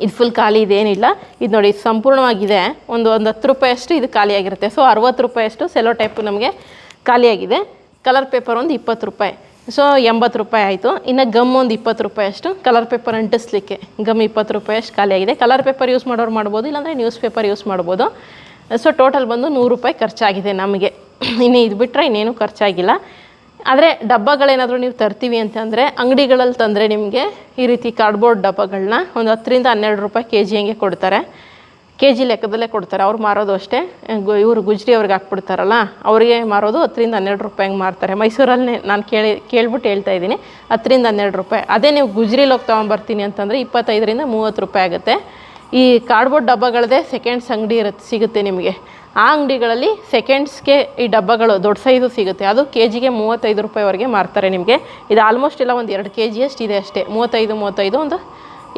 ಇದು ಫುಲ್ ಖಾಲಿ ಇದೇನಿಲ್ಲ. ಇದು ನೋಡಿ, ಇದು ಸಂಪೂರ್ಣವಾಗಿದೆ. ಒಂದು ಒಂದು ಹತ್ತು ರೂಪಾಯಿಯಷ್ಟು ಇದು ಖಾಲಿಯಾಗಿರುತ್ತೆ ಸೊ ಅರವತ್ತು ರೂಪಾಯಿಯಷ್ಟು ಸೆಲೋ ಟೈಪು ನಮಗೆ ಖಾಲಿಯಾಗಿದೆ ಕಲರ್ ಪೇಪರ್ ಒಂದು ಇಪ್ಪತ್ತು ರೂಪಾಯಿ. ಸೊ ಎಂಬತ್ತು ರೂಪಾಯಿ ಆಯಿತು. ಇನ್ನು ಗಮ್ ಒಂದು ಇಪ್ಪತ್ತು ರೂಪಾಯಿಯಷ್ಟು ಕಲರ್ ಪೇಪರ್ ಅಂಟಿಸ್ಲಿಕ್ಕೆ ಗಮ್ ಇಪ್ಪತ್ತು ರೂಪಾಯಿಯಷ್ಟು ಖಾಲಿಯಾಗಿದೆ ಕಲರ್ ಪೇಪರ್ ಯೂಸ್ ಮಾಡೋರು ಮಾಡ್ಬೋದು, ಇಲ್ಲಾಂದರೆ ನ್ಯೂಸ್ ಪೇಪರ್ ಯೂಸ್ ಮಾಡ್ಬೋದು. ಸೊ ಟೋಟಲ್ ಬಂದು ನೂರು ರೂಪಾಯಿ ಖರ್ಚಾಗಿದೆ ನಮಗೆ. ಇನ್ನು ಇದು ಬಿಟ್ಟರೆ ಇನ್ನೇನು ಖರ್ಚಾಗಿಲ್ಲ. ಆದರೆ ಡಬ್ಬಗಳೇನಾದರೂ ನೀವು ತರ್ತೀವಿ ಅಂತಂದರೆ ಅಂಗಡಿಗಳಲ್ಲಿ ತಂದರೆ ನಿಮಗೆ ಈ ರೀತಿ ಕಾರ್ಡ್ಬೋರ್ಡ್ ಡಬ್ಬಗಳನ್ನ ಒಂದು ಹತ್ತರಿಂದ ಹನ್ನೆರಡು ರೂಪಾಯಿ ಕೆ ಜಿ ಹಂಗೆ ಕೊಡ್ತಾರೆ. ಕೆ ಜಿ ಲೆಕ್ಕದಲ್ಲೇ ಕೊಡ್ತಾರೆ. ಅವ್ರು ಮಾರೋದು ಅಷ್ಟೇ. ಇವರು ಗುಜ್ರಿ ಅವ್ರಿಗೆ ಹಾಕ್ಬಿಡ್ತಾರಲ್ಲ, ಅವರಿಗೆ ಮಾರೋದು ಹತ್ತರಿಂದ ಹನ್ನೆರಡು ರೂಪಾಯಿ ಹಂಗೆ ಮಾರ್ತಾರೆ. ಮೈಸೂರಲ್ಲಿ ನಾನು ಕೇಳಿ, ಕೇಳ್ಬಿಟ್ಟು ಹೇಳ್ತಾ ಇದ್ದೀನಿ. ಹತ್ತರಿಂದ ಹನ್ನೆರಡು ರೂಪಾಯಿ. ಅದೇ ನೀವು ಗುಜ್ರಿಲಿ ಹೋಗಿ ತೊಗೊಂಬರ್ತೀನಿ ಅಂತಂದರೆ ಇಪ್ಪತ್ತೈದರಿಂದ ಮೂವತ್ತು ರೂಪಾಯಿ ಆಗುತ್ತೆ. ಈ ಕಾರ್ಡ್ಬೋರ್ಡ್ ಡಬ್ಬಗಳದೇ ಸೆಕೆಂಡ್ಸ್ ಅಂಗಡಿ ಇರುತ್ತೆ ಸಿಗುತ್ತೆ ನಿಮಗೆ. ಆ ಅಂಗಡಿಗಳಲ್ಲಿ ಸೆಕೆಂಡ್ಸ್ಗೆ ಈ ಡಬ್ಬಗಳು, ದೊಡ್ಡ ಸೈಜು ಸಿಗುತ್ತೆ. ಅದು ಕೆ ಜಿಗೆ ಮೂವತ್ತೈದು ರೂಪಾಯಿವರೆಗೆ ಮಾರ್ತಾರೆ ನಿಮಗೆ. ಇದು ಆಲ್ಮೋಸ್ಟ್ ಎಲ್ಲ ಒಂದು ಎರಡು ಕೆ ಜಿಯಷ್ಟು ಇದೆ ಅಷ್ಟೇ. ಮೂವತ್ತೈದು ಮೂವತ್ತೈದು, ಒಂದು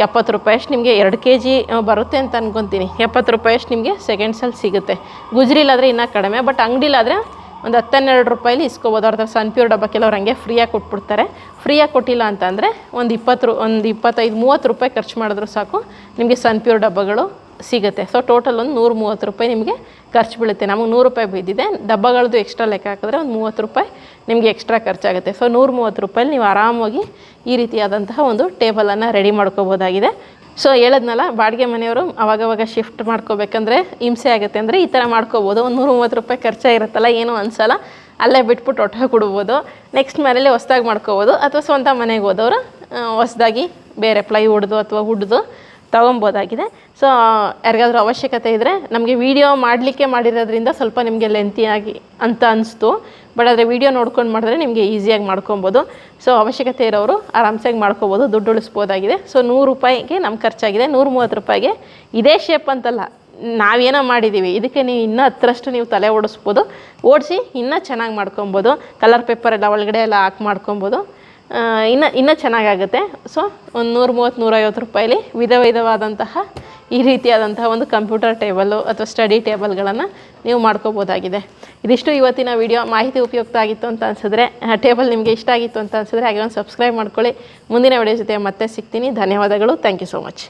ಎಪ್ಪತ್ತು ರೂಪಾಯಷ್ಟು ನಿಮಗೆ ಎರಡು ಕೆ ಜಿ ಬರುತ್ತೆ ಅಂತ ಅನ್ಕೊತೀನಿ. ಎಪ್ಪತ್ತು ರೂಪಾಯಷ್ಟು ನಿಮಗೆ ಸೆಕೆಂಡ್ಸಲ್ಲಿ ಸಿಗುತ್ತೆ. ಗುಜ್ರಿಲಾದರೆ ಇನ್ನೂ ಕಡಿಮೆ ಬಟ್ ಅಂಗಡಿಲಾದರೆ ಒಂದು ಹತ್ತೆರಡು ರೂಪಾಯಲ್ಲಿ ಇಸ್ಕೋಬೋದು. ಅವ್ರ ಸನ್ ಪ್ಯೂರ್ ಡಬ್ಬ ಕೆಲವ್ರು ಹಂಗೆ ಫ್ರೀಯಾಗಿ ಕೊಟ್ಬಿಡ್ತಾರೆ. ಫ್ರೀಯಾಗಿ ಕೊಟ್ಟಿಲ್ಲ ಅಂತಂದರೆ ಒಂದು ಇಪ್ಪತ್ತು ರೂ ಒಂದು ಇಪ್ಪತ್ತೈದು, ಮೂವತ್ತು ರೂಪಾಯಿ ಖರ್ಚು ಮಾಡಿದ್ರು ಸಾಕು ನಿಮಗೆ ಸನ್ ಪ್ಯೂರ್ ಡಬ್ಬಗಳು ಸಿಗುತ್ತೆ. ಸೊ ಟೋಟಲ್ ಒಂದು ನೂರು ಮೂವತ್ತು ರೂಪಾಯಿ ನಿಮಗೆ ಖರ್ಚು ಬೀಳುತ್ತೆ. ನಮಗೆ ನೂರು ರೂಪಾಯಿ ಬಿದ್ದಿದೆ. ಡಬ್ಬಗಳದ್ದು ಎಕ್ಸ್ಟ್ರಾ ಲೆಕ್ಕ ಹಾಕಿದ್ರೆ ಒಂದು ಮೂವತ್ತು ರೂಪಾಯಿ ನಿಮಗೆ ಎಕ್ಸ್ಟ್ರಾ ಖರ್ಚಾಗುತ್ತೆ. ಸೊ ನೂರು ಮೂವತ್ತು ರೂಪಾಯಲ್ಲಿ ನೀವು ಆರಾಮಾಗಿ ಈ ರೀತಿಯಾದಂತಹ ಒಂದು ಟೇಬಲನ್ನು ರೆಡಿ ಮಾಡ್ಕೋಬೋದಾಗಿದೆ. ಸೊ ಹೇಳದ್ನಲ್ಲ, ಬಾಡಿಗೆ ಮನೆಯವರು ಅವಾಗವಾಗ ಶಿಫ್ಟ್ ಮಾಡ್ಕೋಬೇಕಂದ್ರೆ ಹಿಂಸೆ ಆಗುತ್ತೆ. ಅಂದರೆ ಈ ಥರ ಮಾಡ್ಕೋಬೋದು. ಒಂದು ನೂರು ಮೂವತ್ತು ರೂಪಾಯಿ ಖರ್ಚಾಗಿರುತ್ತಲ್ಲ ಏನೂ ಅನಿಸಲ್ಲ. ಅಲ್ಲೇ ಬಿಟ್ಬಿಟ್ಟು ಒಟ್ಟು ಕೊಡ್ಬೋದು. ನೆಕ್ಸ್ಟ್ ಮನೇಲಿ ಹೊಸ್ದಾಗಿ ಮಾಡ್ಕೋಬೋದು. ಅಥವಾ ಸ್ವಂತ ಮನೆಗೆ ಹೋದವರು ಹೊಸ್ದಾಗಿ ಬೇರೆ ಪ್ಲೈ ಹೊಡೆದು ಅಥವಾ ಹುಡ್ದು ತೊಗೊಬೋದಾಗಿದೆ. ಸೊ ಯಾರಿಗಾದ್ರೂ ಅವಶ್ಯಕತೆ ಇದ್ದರೆ ನಮಗೆ ವಿಡಿಯೋ ಮಾಡಲಿಕ್ಕೆ ಮಾಡಿರೋದ್ರಿಂದ ಸ್ವಲ್ಪ ನಿಮಗೆ ಲೆಂತಿಯಾಗಿ ಅಂತ ಅನಿಸ್ತು. ಬಟ್ ಆದರೆ ವಿಡಿಯೋ ನೋಡ್ಕೊಂಡು ಮಾಡಿದ್ರೆ ನಿಮಗೆ ಈಸಿಯಾಗಿ ಮಾಡ್ಕೊಬೋದು. ಸೊ ಅವಶ್ಯಕತೆ ಇರೋರು ಆರಾಮ್ಸಾಗಿ ಮಾಡ್ಕೋಬೋದು, ದುಡ್ಡು ಉಳಿಸ್ಬೋದಾಗಿದೆ. ಸೊ ನೂರು ರೂಪಾಯಿಗೆ ನಮ್ಮ ಖರ್ಚಾಗಿದೆ, ನೂರು ಮೂವತ್ತು ರೂಪಾಯಿಗೆ ಇದೇ ಶೇಪ್ ಅಂತಲ್ಲ. ನಾವೇನೋ ಮಾಡಿದ್ದೀವಿ ಇದಕ್ಕೆ ನೀವು ಇನ್ನೂ ಹತ್ತರಷ್ಟು ನೀವು ತಲೆ ಓಡಿಸ್ಬೋದು. ಓಡಿಸಿ ಇನ್ನೂ ಚೆನ್ನಾಗಿ ಮಾಡ್ಕೊಬೋದು. ಕಲರ್ ಪೇಪರ್ ಎಲ್ಲ ಒಳಗಡೆ ಎಲ್ಲ ಹಾಕಿ ಮಾಡ್ಕೊಬೋದು. ಇನ್ನು, ಇನ್ನೂ ಚೆನ್ನಾಗಾಗುತ್ತೆ. ಸೊ ಒಂದು ನೂರು ಮೂವತ್ತು ನೂರೈವತ್ತು ರೂಪಾಯಲ್ಲಿ ವಿಧ ವಿಧವಾದಂತಹ ಈ ರೀತಿಯಾದಂತಹ ಒಂದು ಕಂಪ್ಯೂಟರ್ ಟೇಬಲು ಅಥವಾ ಸ್ಟಡಿ ಟೇಬಲ್ಗಳನ್ನು ನೀವು ಮಾಡ್ಕೋಬೋದಾಗಿದೆ. ಇದಿಷ್ಟು ಇವತ್ತಿನ ವಿಡಿಯೋ. ಮಾಹಿತಿ ಉಪಯುಕ್ತ ಆಗಿತ್ತು ಅಂತ ಅನಿಸಿದ್ರೆ ಟೇಬಲ್ ನಿಮಗೆ ಇಷ್ಟ ಆಗಿತ್ತು ಅಂತ ಅನಿಸಿದ್ರೆ, ಹಾಗೆ ಒಂದು ಸಬ್ಸ್ಕ್ರೈಬ್ ಮಾಡ್ಕೊಳ್ಳಿ. ಮುಂದಿನ ವಿಡಿಯೋ ಜೊತೆ ಮತ್ತೆ ಸಿಗ್ತೀನಿ. ಧನ್ಯವಾದಗಳು. Thank you so much.